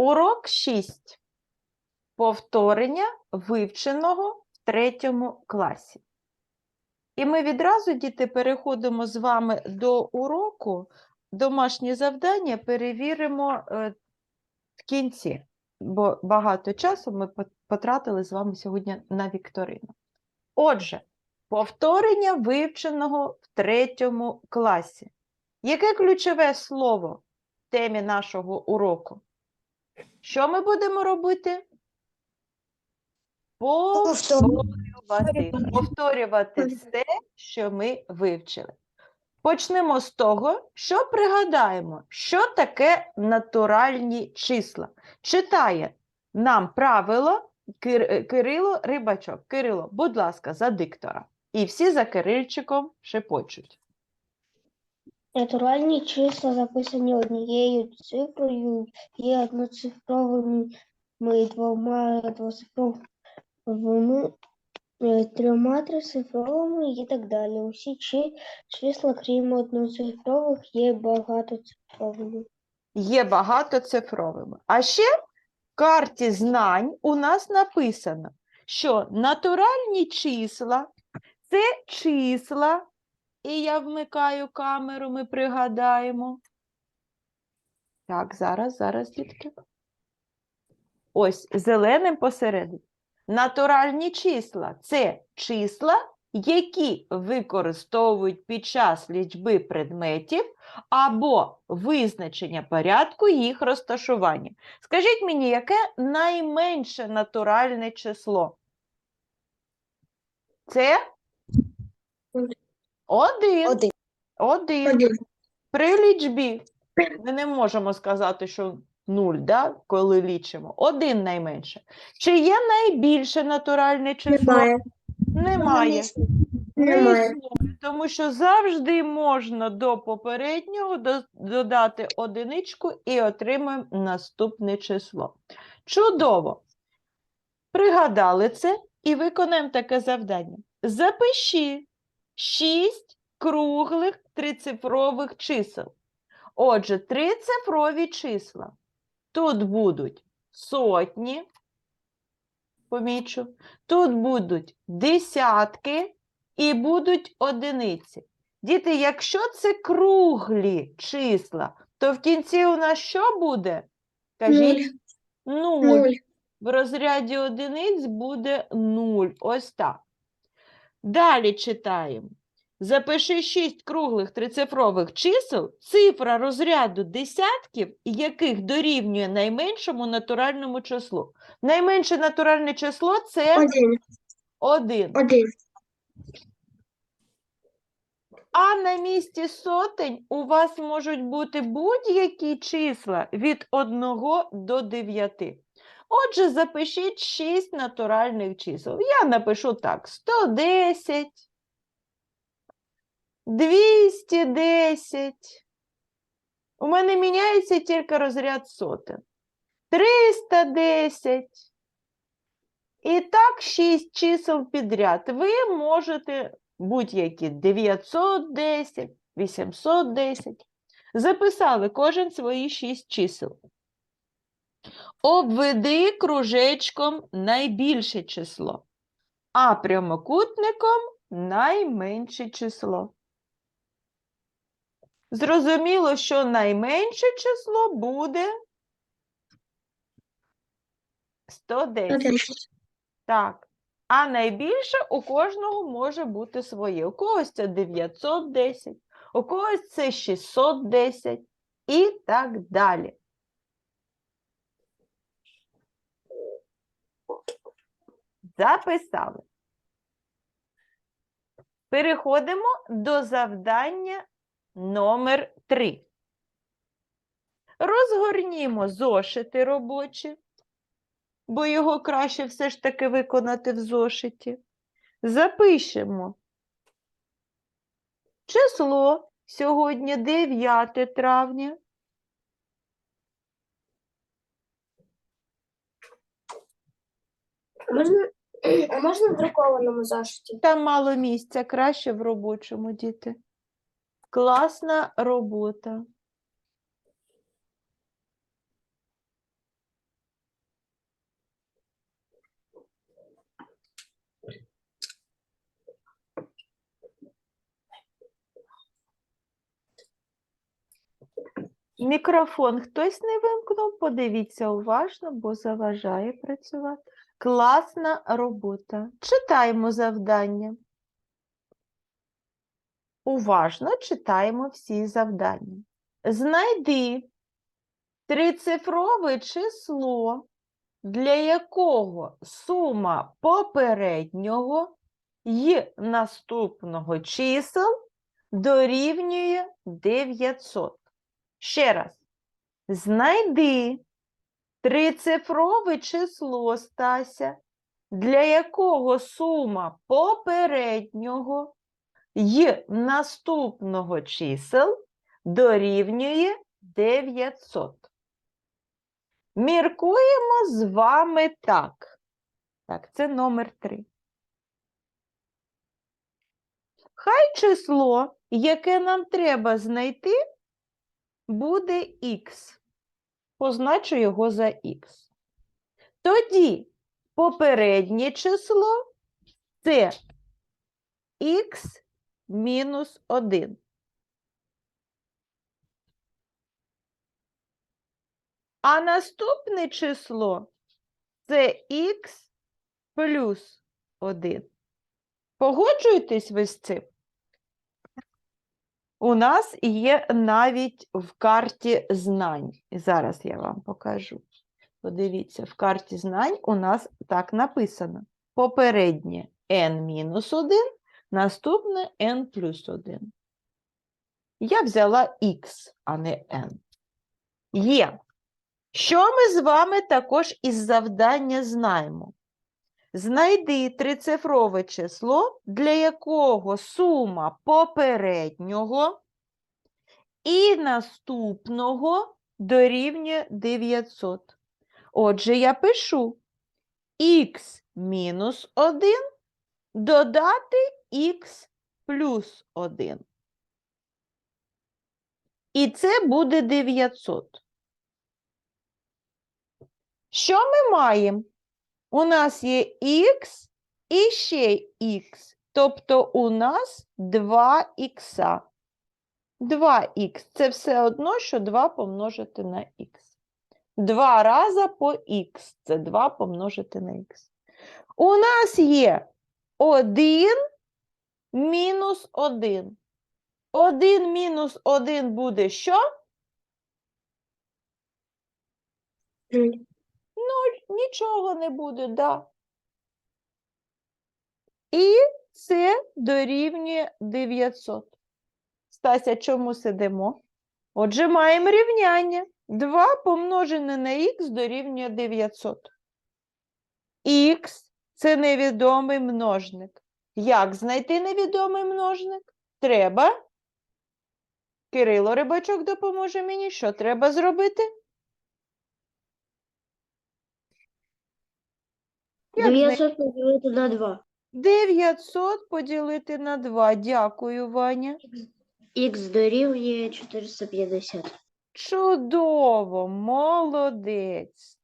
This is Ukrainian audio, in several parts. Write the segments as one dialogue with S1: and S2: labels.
S1: Урок 6. Повторення вивченого в третьому класі. І ми відразу, діти, переходимо з вами до уроку. Домашні завдання перевіримо е, в кінці, бо багато часу ми потратили з вами сьогодні на вікторину. Отже, повторення вивченого в третьому класі. Яке ключове слово в темі нашого уроку? Що ми будемо робити? Повторювати. Повторювати все, що ми вивчили. Почнемо з того, що пригадаємо, що таке натуральні числа. Читає нам правило Кир- Кирило Рибачок. Кирило, будь ласка, за диктора. І всі за Кирильчиком шепочуть.
S2: Натуральні числа записані однією цифрою, є одноцифровими двома двоцифровими, е, трьома трицифровими і так далі. Усі чи- числа, крім одноцифрових, є багатоцифровими.
S1: Є багатоцифровими. А ще в карті знань у нас написано, що натуральні числа це числа, і я вмикаю камеру, ми пригадаємо. Так, зараз, зараз, дітки. Ось зеленим посередині. Натуральні числа це числа, які використовують під час лічби предметів або визначення порядку їх розташування. Скажіть мені, яке найменше натуральне число? Це один.
S3: Один.
S1: Один. При лічбі ми не можемо сказати, що нуль, да, коли лічимо. Один найменше. Чи є найбільше натуральне число?
S3: Немає.
S1: Немає.
S3: Немає.
S1: тому що завжди можна до попереднього додати одиничку і отримаємо наступне число. Чудово! Пригадали це і виконаємо таке завдання. Запиши 6 круглих трицифрових чисел. Отже, трицифрові числа. Тут будуть сотні, помічу, тут будуть десятки і будуть одиниці. Діти, якщо це круглі числа, то в кінці у нас що буде? Кажіть, нуль.
S3: Нуль.
S1: В розряді одиниць буде 0. Ось так. Далі читаємо. Запиши 6 круглих трицифрових чисел, цифра розряду десятків, яких дорівнює найменшому натуральному числу. Найменше натуральне число це
S3: Один.
S1: 1.
S3: Один.
S1: А на місці сотень у вас можуть бути будь-які числа від 1 до 9. Отже, запишіть 6 натуральних чисел. Я напишу так: 110, 210. У мене міняється тільки розряд сотень. 310. І так 6 чисел підряд. Ви можете будь-які 910, 810. Записали кожен свої 6 чисел. Обведи кружечком найбільше число, а прямокутником найменше число. Зрозуміло, що найменше число буде 110. Так. А найбільше у кожного може бути своє. У когось це 910, у когось це 610 і так далі. Записали. Переходимо до завдання номер 3. Розгорнімо зошити робочі бо його краще все ж таки виконати в зошиті. Запишемо число сьогодні 9 травня.
S3: Можна, а можна в друкованому зошиті?
S1: Там мало місця, краще в робочому, діти. Класна робота. Мікрофон хтось не вимкнув, подивіться уважно, бо заважає працювати. Класна робота. Читаємо завдання. Уважно читаємо всі завдання. Знайди трицифрове число, для якого сума попереднього й наступного чисел дорівнює 900. Ще раз. Знайди трицифрове число Стася, для якого сума попереднього й наступного чисел дорівнює 900. Міркуємо з вами так. Так, це номер 3. Хай число, яке нам треба знайти, буде х. Позначу його за х. Тоді попереднє число це х мінус 1. А наступне число це х плюс 1. Погоджуєтесь ви з цим? У нас є навіть в карті знань. І зараз я вам покажу. Подивіться, в карті знань у нас так написано. Попереднє n-1, наступне n плюс 1. Я взяла x, а не n. Є. Що ми з вами також із завдання знаємо? Знайди трицифрове число, для якого сума попереднього і наступного дорівнює 900. Отже, я пишу х мінус 1 додати х плюс 1. І це буде 900. Що ми маємо? У нас є х і ще х. Тобто у нас 2х. 2х це все одно, що 2 помножити на х. 2 рази по х це 2 помножити на х. У нас є 1 мінус 1. 1 мінус 1 буде що? Нічого не буде, да. І це дорівнює 900. Стася, чому сидимо? Отже, маємо рівняння. 2 помножене на х дорівнює 900. Х – це невідомий множник. Як знайти невідомий множник? Треба. Кирило Рибачок допоможе мені. Що треба зробити? Як знайти?
S2: 900 поділити на 2.
S1: 900 поділити на 2. Дякую, Ваня.
S2: Х дорівнює 450.
S1: Чудово, молодець.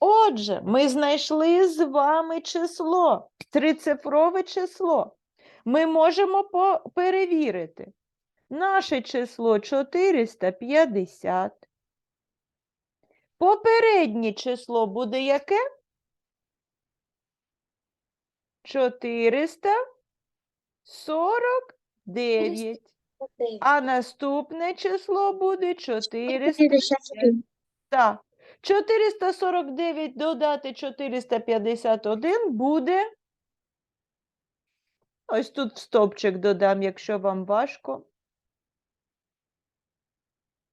S1: Отже, ми знайшли з вами число, трицифрове число. Ми можемо перевірити. Наше число 450. Попереднє число буде яке? 449. А наступне число буде 400. Так. 449 додати 451 буде. Ось тут в стопчик додам, якщо вам важко.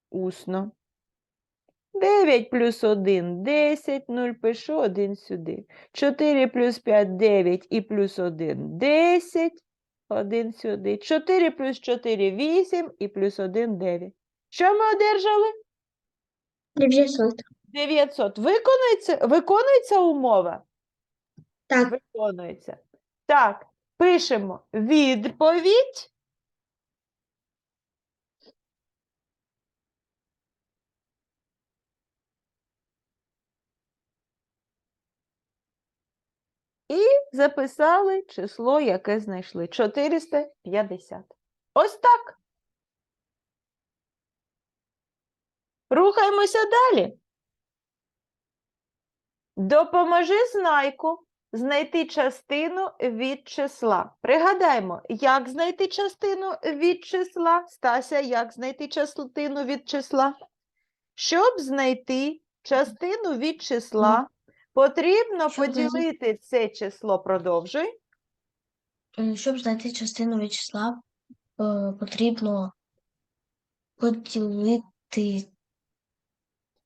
S1: Усно. 9 плюс 1 – 10, 0 пишу, 1 сюди. 4 плюс 5 – 9 і плюс 1 – 10, 1 сюди. 4 плюс 4 – 8 і плюс 1 – 9. Що ми одержали?
S2: 900.
S1: 900. Виконується, виконується умова?
S2: Так.
S1: Виконується. Так, пишемо відповідь. І записали число, яке знайшли. 450. Ось так. Рухаємося далі. Допоможи знайку знайти частину від числа. Пригадаймо, як знайти частину від числа? Стася, як знайти частину від числа? Щоб знайти частину від числа, потрібно
S4: Щоб
S1: поділити це число, продовжуй,
S4: Е, Щоб знайти частину від числа, е, потрібно поділити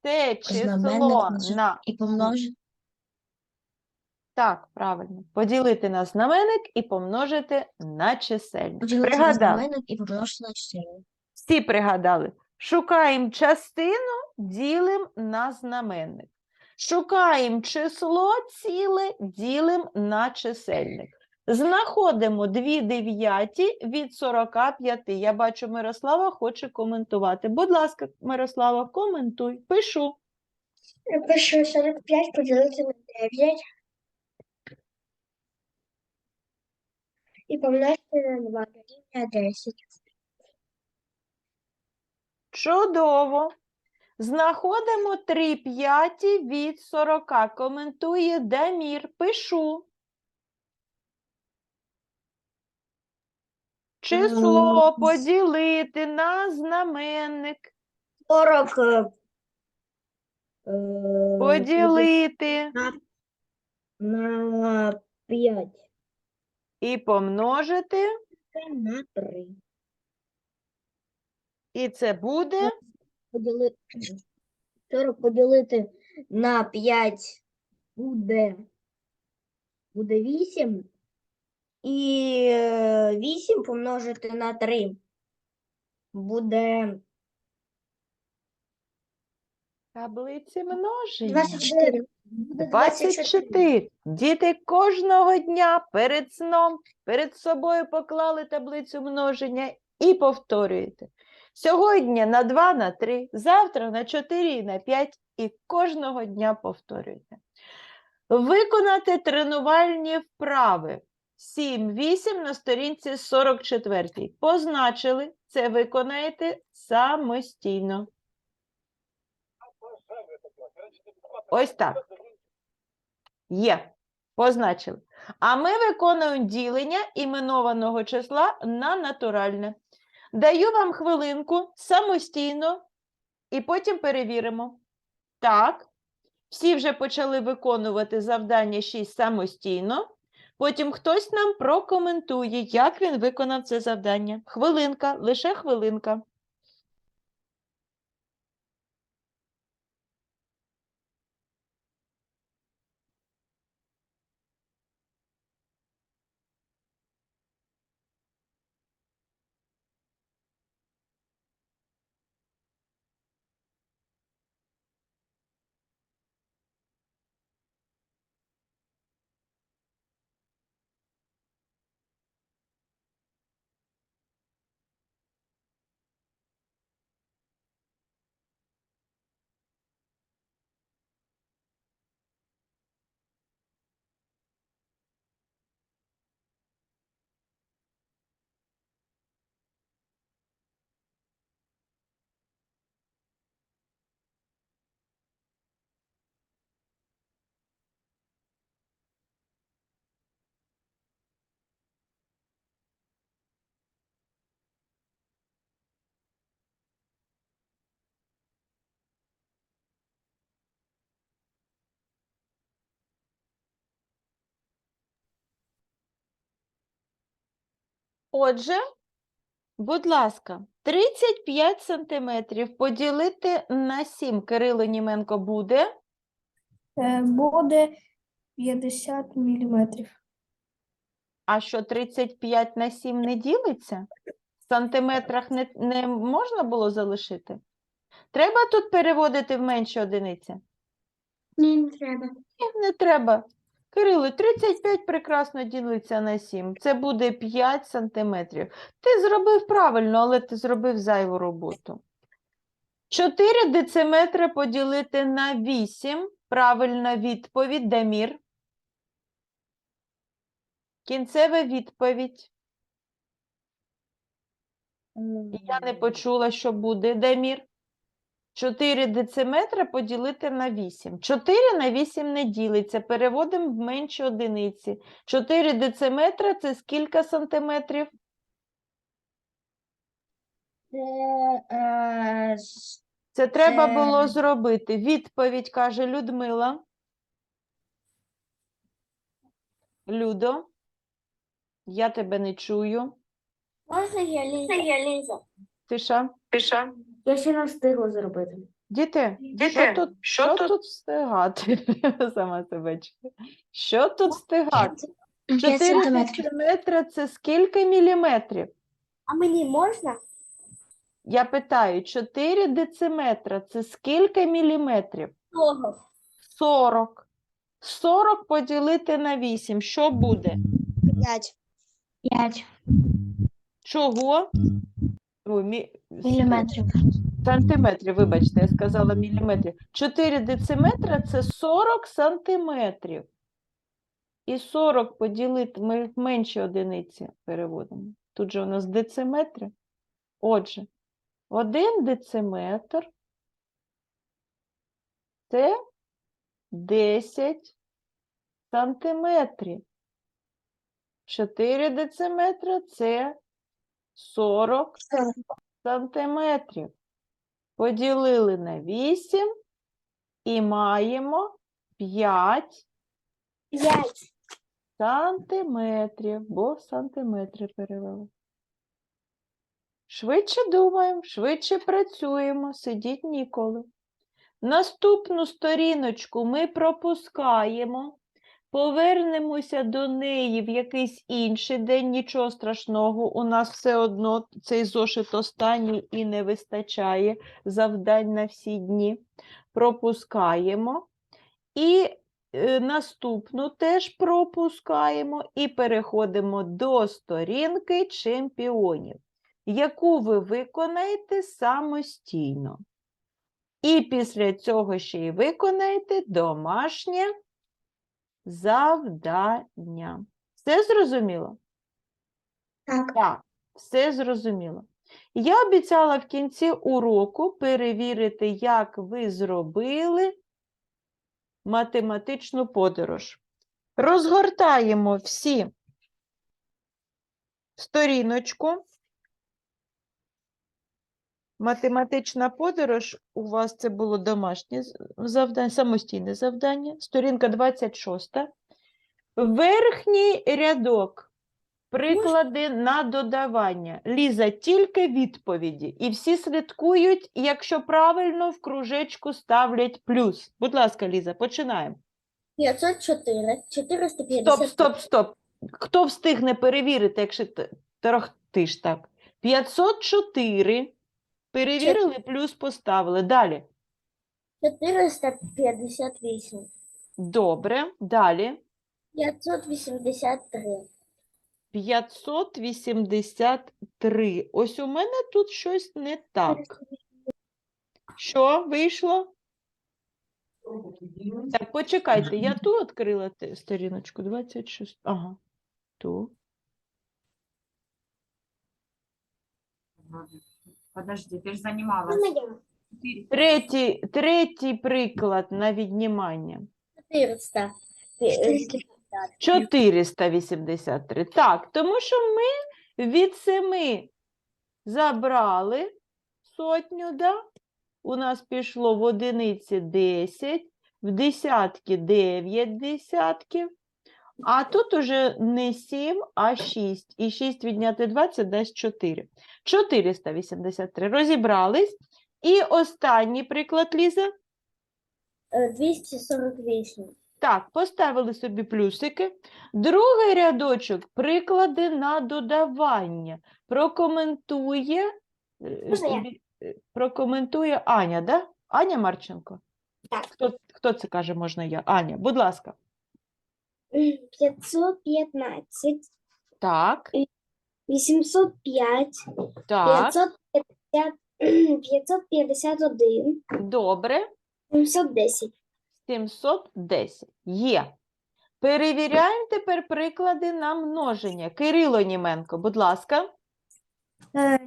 S1: це число
S4: знаменник на і помножити.
S1: Так, правильно. Поділити на знаменник і помножити на чисельник.
S4: Поділити на знаменник і помножити на чисельник.
S1: Всі пригадали. Шукаємо частину, ділимо на знаменник. Шукаємо число ціле, ділимо на чисельник. Знаходимо 2 дев'яті від 45. Я бачу, Мирослава хоче коментувати. Будь ласка, Мирослава, коментуй. Пишу.
S3: Я пишу 45 поділити на 9. І помножити на 2 дорівнює 10.
S1: Чудово. Знаходимо 3 п'яті від 40. Коментує Дамір. Пишу. Число поділити на знаменник.
S2: 40 е,
S1: Поділити
S2: на 5
S1: і помножити.
S2: на 3.
S1: І це буде
S2: Поділити 40 поділити на 5 буде, буде 8. І 8 помножити на 3 буде
S1: таблиці множення.
S3: 24.
S1: 24. Діти кожного дня перед сном перед собою поклали таблицю множення і повторюєте. Сьогодні на 2 на 3, завтра на 4 на 5 і кожного дня повторюйте. Виконати тренувальні вправи 7-8 на сторінці 44. Позначили, це виконаєте самостійно. Ось так. Є. Позначили. А ми виконуємо ділення іменованого числа на натуральне. Даю вам хвилинку самостійно і потім перевіримо. Так. Всі вже почали виконувати завдання 6 самостійно. Потім хтось нам прокоментує, як він виконав це завдання. Хвилинка, лише хвилинка. Отже, будь ласка, 35 сантиметрів поділити на 7 Кирило Німенко буде.
S3: Е, Буде 50 міліметрів.
S1: А що 35 на 7 не ділиться? В сантиметрах не, не можна було залишити? Треба тут переводити в менші одиниці?
S3: Ні, не треба.
S1: Ні, не треба. Кирило, 35 прекрасно ділиться на 7. Це буде 5 сантиметрів. Ти зробив правильно, але ти зробив зайву роботу. 4 дециметри поділити на 8. Правильна відповідь. Дамір. Кінцева відповідь. Я не почула, що буде. Дамір. 4 дециметра поділити на 8. 4 на 8 не ділиться. Переводимо в менші одиниці. 4 дециметра це скільки сантиметрів?
S4: Це, е,
S1: Це треба було зробити. Відповідь каже Людмила. Людо, я тебе не чую.
S3: Можна я Ліза.
S1: Тиша. Тиша.
S4: Я ще не встигла зробити.
S1: Діти, що тут, що тут встигати? Сама себе чую. Що тут встигати? 4
S4: сантиметрів.
S1: дециметра – це скільки міліметрів?
S3: А мені можна?
S1: Я питаю, 4 дециметра – це скільки міліметрів?
S3: Того.
S1: 40. 40 поділити на 8. Що буде?
S2: П'ять.
S4: П'ять
S1: Чого? Ой, мі...
S4: міліметрів.
S1: Сантиметрів, вибачте, я сказала міліметрів. 4 дециметра – це 40 сантиметрів. І 40 поділити, ми в менші одиниці переводимо. Тут же у нас дециметри. Отже, 1 дециметр – це 10 сантиметрів. 4 дециметра – це 40 сантиметрів. Поділили на 8 і маємо 5
S3: П'ять.
S1: сантиметрів, бо сантиметри перевели. Швидше думаємо, швидше працюємо, сидіть ніколи. Наступну сторіночку ми пропускаємо, повернемося до неї в якийсь інший день, нічого страшного, у нас все одно цей зошит останній і не вистачає завдань на всі дні. Пропускаємо. І е, наступну теж пропускаємо і переходимо до сторінки чемпіонів, яку ви виконаєте самостійно. І після цього ще й виконаєте домашнє завдання. Все зрозуміло?
S3: Так.
S1: Так, все зрозуміло. Я обіцяла в кінці уроку перевірити, як ви зробили математичну подорож. Розгортаємо всі сторіночку. Математична подорож у вас це було домашнє завдання, самостійне завдання. Сторінка 26. Верхній рядок. Приклади на додавання. Ліза, тільки відповіді. І всі слідкують, якщо правильно в кружечку ставлять плюс. Будь ласка, Ліза, починаємо.
S3: 504, 450.
S1: Стоп, стоп, стоп. Хто встигне перевірити, якщо т- торохтиш так? 504. Перевірили, плюс поставили. Далі.
S3: 458.
S1: Добре. Далі.
S3: 583.
S1: 583. Ось у мене тут щось не так. Що вийшло? Так, почекайте, я ту відкрила сторіночку 26. Ага. Ту.
S5: Подожди, ты же занималась.
S3: Можна.
S1: Третій, третій приклад на віднімання.
S3: 400.
S1: 483. Так, тому що ми від 7 забрали сотню, да? У нас пішло в одиниці 10, в десятки 9 десятків, а тут уже не 7, а 6. І 6 відняти 20 дасть 4. 483. Розібрались. І останній приклад, Ліза.
S3: Е, 248.
S1: Так, поставили собі плюсики. Другий рядочок приклади на додавання. Прокоментує, е, собі, е, прокоментує Аня, да? Аня Марченко?
S3: Так.
S1: Хто, хто це каже, можна я? Аня, будь ласка.
S3: 515.
S1: Так,
S3: 805.
S1: так,
S3: 550. 551.
S1: добре.
S3: 710.
S1: 710. Є. Перевіряємо тепер приклади на множення. Кирило Німенко, будь ласка.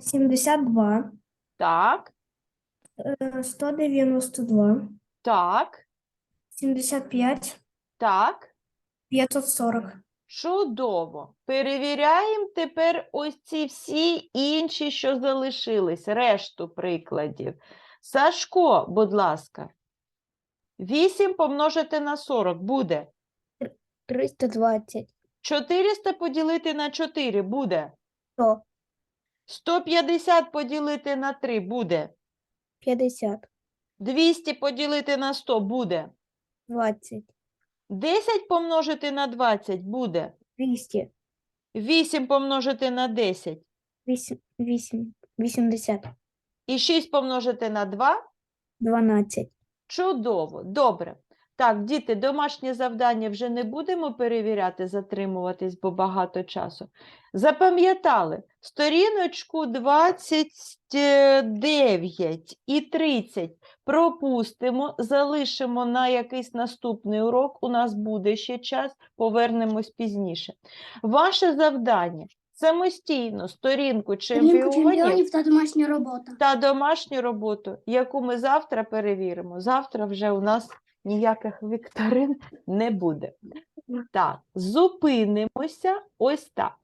S2: 72.
S1: Так,
S2: Е, 192,
S1: Так,
S2: 75,
S1: так.
S2: 540.
S1: Чудово. Перевіряємо тепер ось ці всі інші, що залишились, решту прикладів. Сашко, будь ласка. 8 помножити на 40 буде.
S2: 320.
S1: 400 поділити на 4 буде.
S2: 100.
S1: 150 поділити на 3 буде.
S2: 50.
S1: 200 поділити на 100 буде.
S2: 20.
S1: 10 помножити на 20 буде.
S2: 200.
S1: 8 помножити на 10.
S2: 8. 8. 80.
S1: І 6 помножити на 2
S2: 12.
S1: Чудово, добре. Так, діти, домашнє завдання вже не будемо перевіряти, затримуватись, бо багато часу. Запам'ятали, сторіночку 29 і 30 пропустимо, залишимо на якийсь наступний урок. У нас буде ще час, повернемось пізніше. Ваше завдання самостійно сторінку чемпіонів
S3: та домашня робота.
S1: та домашню роботу, яку ми завтра перевіримо. Завтра вже у нас ніяких вікторин не буде. Так, зупинимося ось так.